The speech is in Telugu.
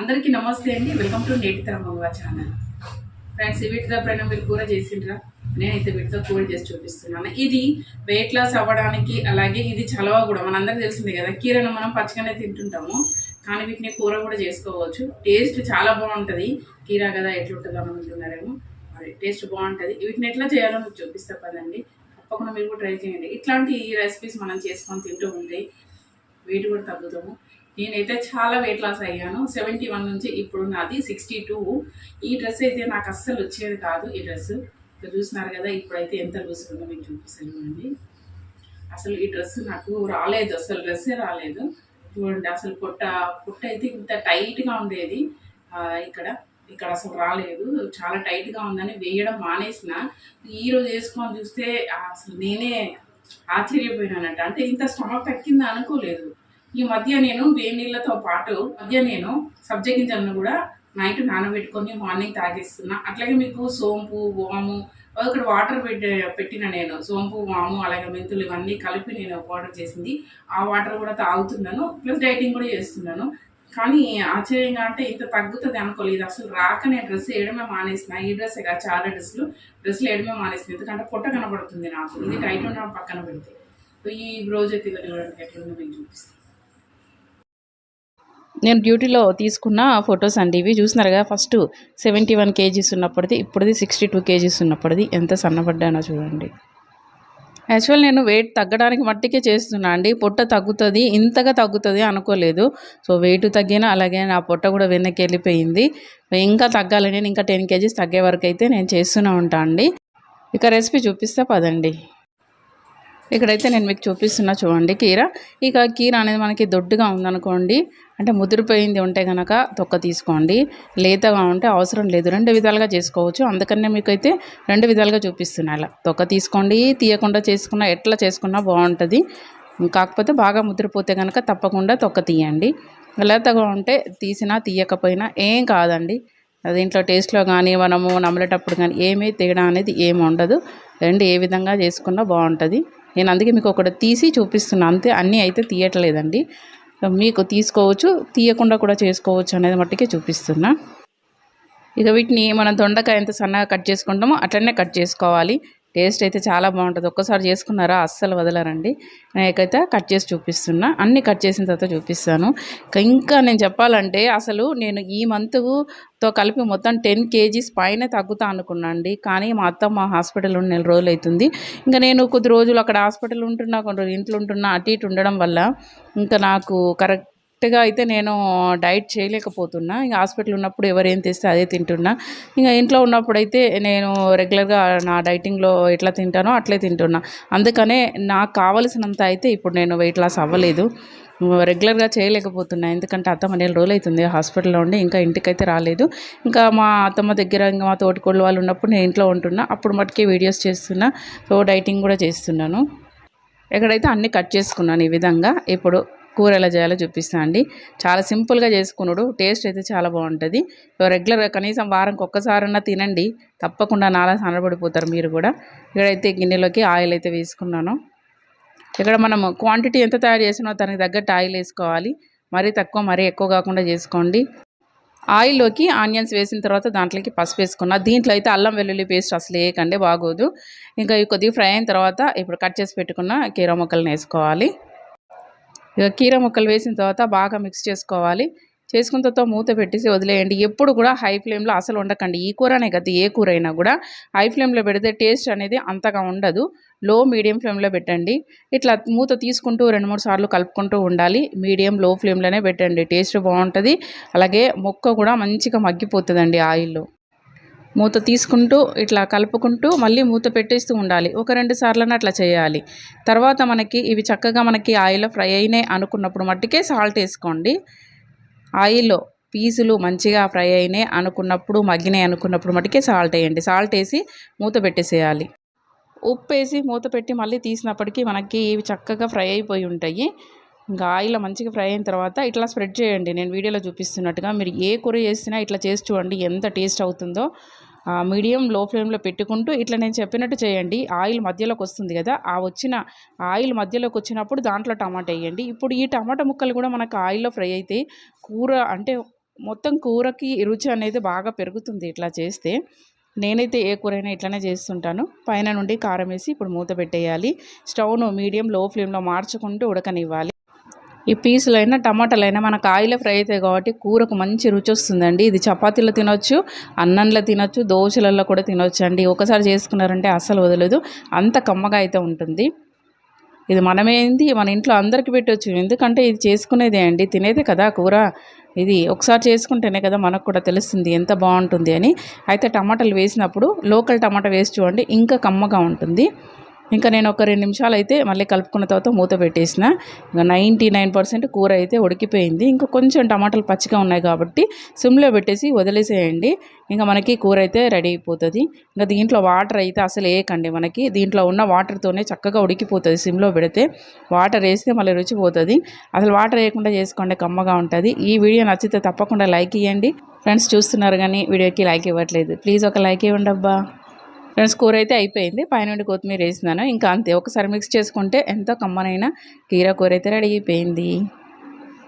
అందరికీ నమస్తే అండి. వెల్కమ్ టు నేటి తరం ఛానల్. ఫ్రెండ్స్ వీటితో పైన మీరు కూర చేసిండ్రా? నేనైతే వీటితో కూర చేసి చూపిస్తున్నాను. ఇది వెయిట్ లాస్ అవ్వడానికి అలాగే ఇది చలవ కూడా. మనందరికీ తెలిసిందే కదా కీరను మనం పచ్చగానే తింటుంటాము. కానీ వీటిని కూర కూడా చేసుకోవచ్చు. టేస్ట్ చాలా బాగుంటుంది. కీరా కదా ఎట్లుంటుందో మనం అనుకుంటున్నారేమో మరి టేస్ట్ బాగుంటుంది. వీటిని ఎట్లా చేయాలో మీకు చూపిస్తా పదండి. తప్పకుండా మీరు కూడా ట్రై చేయండి. ఇట్లాంటి రెసిపీస్ మనం చేసుకొని తింటూ ఉంటే వెయిట్ కూడా తగ్గుతాము. నేనైతే చాలా వెయిట్ లాస్ అయ్యాను. సెవెంటీ వన్ నుంచి ఇప్పుడు నాది సిక్స్టీ టూ ఈ డ్రెస్ అయితే నాకు అస్సలు వచ్చేది కాదు ఈ డ్రెస్ చూసినారు కదా ఇప్పుడైతే ఎంత లూజ్ ఉందో మీకు చూపిస్తాను అండి అసలు ఈ డ్రెస్ నాకు రాలేదు అసలు డ్రెస్సే రాలేదు. చూడండి అసలు పొట్ట పొట్ట అయితే ఇంత టైట్గా ఉండేది. ఇక్కడ ఇక్కడ అసలు రాలేదు. చాలా టైట్గా ఉందని వేయడం మానేసిన. ఈ రోజు వేసుకొని చూస్తే అసలు నేనే ఆశ్చర్యపోయినానంట. అంటే ఇంత స్టమక్ తగ్గింది అనుకోలేదు. ఈ మధ్య నేను వేడి నీళ్ళతో పాటు మధ్య నేను సబ్జా గింజలను కూడా నైట్ నానబెట్టుకొని మార్నింగ్ తాగేస్తున్నా. అట్లాగే మీకు సోంపు వాము ఇక్కడ వాటర్ పెట్టి పెట్టిన నేను సోంపు వాము అలాగే మెంతులు ఇవన్నీ కలిపి నేను పౌడర్ చేసింది. ఆ వాటర్ కూడా తాగుతున్నాను ప్లస్ డైటింగ్ కూడా చేస్తున్నాను. కానీ ఆశ్చర్యంగా అంటే ఇంత తగ్గుతుంది అనుకోలేదు. అసలు రాక నేను డ్రెస్ వేయడమే మానేసిన. ఈ డ్రెస్ కాదు చాలా డ్రెస్సులు. డ్రెస్సులు వేయడమే మానేసిన. ఎందుకంటే పొట్ట కనబడుతుంది నాకు. ఇది టైట్ ఉన్న పక్కన పెడితే. ఈ రోజు అయితే ఇది చూడండి ఎట్లుందో చూపిస్తాను నేను డ్యూటీలో తీసుకున్న ఫొటోస్ అండి. ఇవి చూసినారుగా ఫస్ట్ సెవెంటీ వన్ కేజీస్ ఉన్నప్పటిది ఇప్పుడుది సిక్స్టీ టూ కేజీస్ ఉన్నప్పటిది. ఎంత సన్నపడ్డానో చూడండి. యాక్చువల్ నేను వెయిట్ తగ్గడానికి మట్టికే చేస్తున్నా అండి. పొట్ట తగ్గుతుంది ఇంతగా తగ్గుతుంది అనుకోలేదు. సో వెయిట్ తగ్గినా అలాగే నా పొట్ట కూడా వెనక్కి వెళ్ళిపోయింది. ఇంకా తగ్గాలి. నేను ఇంకా టెన్ కేజీస్ తగ్గే వరకు అయితే నేను చేస్తూనే ఉంటా అండి. ఇక రెసిపీ చూపిస్తే పదండి. ఇక్కడైతే నేను మీకు చూపిస్తున్నా చూడండి కీర. ఇక కీర అనేది మనకి దొడ్డుగా ఉందనుకోండి అంటే ముదిరిపోయింది ఉంటే కనుక తొక్క తీసుకోండి. లేతగా ఉంటే అవసరం లేదు రెండు విధాలుగా చేసుకోవచ్చు. అందుకనే మీకు అయితే రెండు విధాలుగా చూపిస్తున్నా అలా తొక్క తీసుకోండి తీయకుండా చేసుకున్నా ఎట్లా చేసుకున్నా బాగుంటుంది. కాకపోతే బాగా ముదిరిపోతే కనుక తప్పకుండా తొక్క తీయండి. లేతగా ఉంటే తీసినా తీయకపోయినా ఏం కాదండి. దీంట్లో టేస్ట్లో కానీ మనము నమ్మలేటప్పుడు కానీ ఏమీ తేడా అనేది ఏమి ఉండదు. రెండు ఏ విధంగా చేసుకున్నా బాగుంటుంది. నేను అందుకే మీకు ఒకటి తీసి చూపిస్తున్నా. అంతే అన్నీ అయితే తీయట్లేదండి. మీకు తీసుకోవచ్చు తీయకుండా కూడా చేసుకోవచ్చు అనేది మట్టుకే చూపిస్తున్నా. ఇక వీటిని మనం దొండకాయ ఎంత సన్నగా కట్ చేసుకుంటామో అట్లనే కట్ చేసుకోవాలి. టేస్ట్ అయితే చాలా బాగుంటుంది. ఒక్కసారి చేసుకున్నారా అస్సలు వదలరండి. నేనైతే కట్ చేసి చూపిస్తున్నా. అన్నీ కట్ చేసిన తర్వాత చూపిస్తాను. ఇంకా ఇంకా నేను చెప్పాలంటే అసలు నేను ఈ మంత్తో కలిపి మొత్తం టెన్ కేజీస్ పైన తగ్గుతా అనుకున్నాండి. కానీ మా అత్త మా హాస్పిటల్ ఉన్న నెల రోజులు అవుతుంది ఇంకా నేను కొద్ది రోజులు అక్కడ హాస్పిటల్ ఉంటున్నా కొన్ని రోజులు ఇంట్లో ఉంటున్నా అటు ఇటు ఉండడం వల్ల ఇంకా నాకు కరెక్ట్ కరెక్ట్గా అయితే నేను డైట్ చేయలేకపోతున్నా. ఇంకా హాస్పిటల్ ఉన్నప్పుడు ఎవరు ఏం తెస్తే అదే తింటున్నా. ఇంకా ఇంట్లో ఉన్నప్పుడైతే నేను రెగ్యులర్గా నా డైటింగ్లో ఎట్లా తింటానో అట్లే తింటున్నా. అందుకనే నాకు కావలసినంత అయితే ఇప్పుడు నేను వెయిట్ లాస్ అవ్వలేదు. రెగ్యులర్గా చేయలేకపోతున్నా. ఎందుకంటే అత్తమ్మ నెల రోజులు అవుతుంది హాస్పిటల్లో ఉండి ఇంకా ఇంటికైతే రాలేదు. ఇంకా మా అత్తమ్మ దగ్గర ఇంకా మా తోటికోళ్ళు వాళ్ళు ఉన్నప్పుడు నేను ఇంట్లో ఉంటున్నా. అప్పుడు మటుకే వీడియోస్ చేస్తున్నా. సో డైటింగ్ కూడా చేస్తున్నాను. ఎక్కడైతే అన్నీ కట్ చేసుకున్నాను ఈ విధంగా ఇప్పుడు కూర ఎలా చేయాలో చూపిస్తాను అండి. చాలా సింపుల్గా చేసుకున్నాడు. టేస్ట్ అయితే చాలా బాగుంటుంది. రెగ్యులర్గా కనీసం వారంకి ఒక్కసారన్నా తినండి. తప్పకుండా నాలా సనబడిపోతారు మీరు కూడా. ఇక్కడైతే గిన్నెలోకి ఆయిల్ అయితే వేసుకున్నాను. ఇక్కడ మనం క్వాంటిటీ ఎంత తయారు చేసినా దానికి తగ్గట్టు ఆయిల్ వేసుకోవాలి. మరీ తక్కువ మరీ ఎక్కువ కాకుండా చేసుకోండి. ఆయిల్లోకి ఆనియన్స్ వేసిన తర్వాత దాంట్లోకి పసుపు వేసుకున్నా. దీంట్లో అయితే అల్లం వెల్లుల్లి పేస్ట్ అసలు వేయకండి బాగోదు. ఇంకా ఇవి కొద్దిగా ఫ్రై అయిన తర్వాత ఇప్పుడు కట్ చేసి పెట్టుకున్న కీర మొక్కలను వేసుకోవాలి. ఇక కీర ముక్కలు వేసిన తర్వాత బాగా మిక్స్ చేసుకోవాలి. చేసుకున్న తర్వాత మూత పెట్టేసి వదిలేయండి. ఎప్పుడు కూడా హై ఫ్లేమ్లో అసలు ఉండకండి ఈ కూరనే కదా ఏ కూర అయినా కూడా హై ఫ్లేమ్లో పెడితే టేస్ట్ అనేది అంతగా ఉండదు. లో మీడియం ఫ్లేమ్లో పెట్టండి. ఇట్లా మూత తీసుకుంటూ రెండు మూడు సార్లు కలుపుకుంటూ ఉండాలి. మీడియం లో ఫ్లేమ్లోనే పెట్టండి. టేస్ట్ బాగుంటుంది. అలాగే మొక్క కూడా మంచిగా మగ్గిపోతుందండి ఆయిల్లో. మూత తీసుకుంటూ ఇట్లా కలుపుకుంటూ మళ్ళీ మూత పెట్టేస్తూ ఉండాలి. ఒక రెండు సార్లన అట్లా చేయాలి. తర్వాత మనకి ఇవి చక్కగా మనకి ఆయిల్లో ఫ్రై అయినాయి అనుకున్నప్పుడు మట్టుకే సాల్ట్ వేసుకోండి. ఆయిల్లో పీసులు మంచిగా ఫ్రై అయినాయి అనుకున్నప్పుడు మగ్గినాయి అనుకున్నప్పుడు మట్టుకే సాల్ట్ వేయండి. సాల్ట్ వేసి మూత పెట్టేసేయాలి. ఉప్పు వేసి మూత పెట్టి మళ్ళీ తీసినప్పటికీ మనకి ఇవి చక్కగా ఫ్రై అయిపోయి ఉంటాయి. ఇంకా ఆయిల్ మంచిగా ఫ్రై అయిన తర్వాత ఇట్లా స్ప్రెడ్ చేయండి. నేను వీడియోలో చూపిస్తున్నట్టుగా మీరు ఏ కూర చేసినా ఇట్లా చేసి చూడండి ఎంత టేస్ట్ అవుతుందో. మీడియం లో ఫ్లేమ్లో పెట్టుకుంటూ ఇట్లా నేను చెప్పినట్టు చేయండి. ఆయిల్ మధ్యలోకి వస్తుంది కదా ఆ వచ్చిన ఆయిల్ మధ్యలోకి వచ్చినప్పుడు దాంట్లో టమాటా వేయండి. ఇప్పుడు ఈ టమాటా ముక్కలు కూడా మనకు ఆయిల్లో ఫ్రై అయితే కూర అంటే మొత్తం కూరకి రుచి అనేది బాగా పెరుగుతుంది ఇట్లా చేస్తే. నేనైతే ఏ కూరైనా ఇట్లనే చేస్తుంటాను. పైన నుండి కారం వేసి ఇప్పుడు మూత పెట్టేయాలి. స్టవ్ను మీడియం లో ఫ్లేమ్లో మార్చుకుంటూ ఉడకనివ్వాలి. ఈ పీసులైనా టమాటాలైనా మనకు ఆయిల్ ఫ్రై అవుతాయి కాబట్టి కూరకు మంచి రుచి వస్తుందండి. ఇది చపాతీలో తినొచ్చు అన్నంలో తినొచ్చు దోశలలో కూడా తినొచ్చు అండి ఒకసారి చేసుకున్నారంటే అస్సలు వదలదు. అంత కమ్మగా అయితే ఉంటుంది. ఇది మనమేంది మన ఇంట్లో అందరికీ పెట్టవచ్చు ఎందుకంటే ఇది చేసుకునేదే అండి. తినేదే కదా కూర. ఇది ఒకసారి చేసుకుంటేనే కదా మనకు కూడా తెలుస్తుంది ఎంత బాగుంటుంది అని. అయితే టమాటాలు వేసినప్పుడు లోకల్ టమాటా వేసి చూడండి ఇంకా కమ్మగా ఉంటుంది. ఇంకా నేను ఒక రెండు నిమిషాలు అయితే మళ్ళీ కలుపుకున్న తర్వాత మూత పెట్టేసిన. ఇంకా నైంటీ నైన్ పర్సెంట్ కూర అయితే ఉడికిపోయింది. ఇంకా కొంచెం టమాటాలు పచ్చిగా ఉన్నాయి కాబట్టి సిమ్లో పెట్టేసి వదిలేసేయండి. ఇంకా మనకి కూర అయితే రెడీ అయిపోతుంది. ఇంకా దీంట్లో వాటర్ అయితే అసలు వేయకండి మనకి. దీంట్లో ఉన్న వాటర్తోనే చక్కగా ఉడికిపోతుంది సిమ్లో పెడితే. వాటర్ వేస్తే మళ్ళీ రుచి పోతుంది. అసలు వాటర్ వేయకుండా చేసుకోండి కమ్మగా ఉంటుంది. ఈ వీడియో నచ్చితే తప్పకుండా లైక్ ఇవ్వండి ఫ్రెండ్స్ చూస్తున్నారు కానీ వీడియోకి లైక్ ఇవ్వట్లేదు. ప్లీజ్ ఒక లైక్ ఇవ్వండి అబ్బా ఫ్రెండ్స్ కూర అయితే అయిపోయింది. పైనుండి కొత్తిమీర వేసినాను ఇంకా అంతే ఒకసారి మిక్స్ చేసుకుంటే ఎంతో కమ్మనైన కీర కూర అయితే రెడీ అయిపోయింది.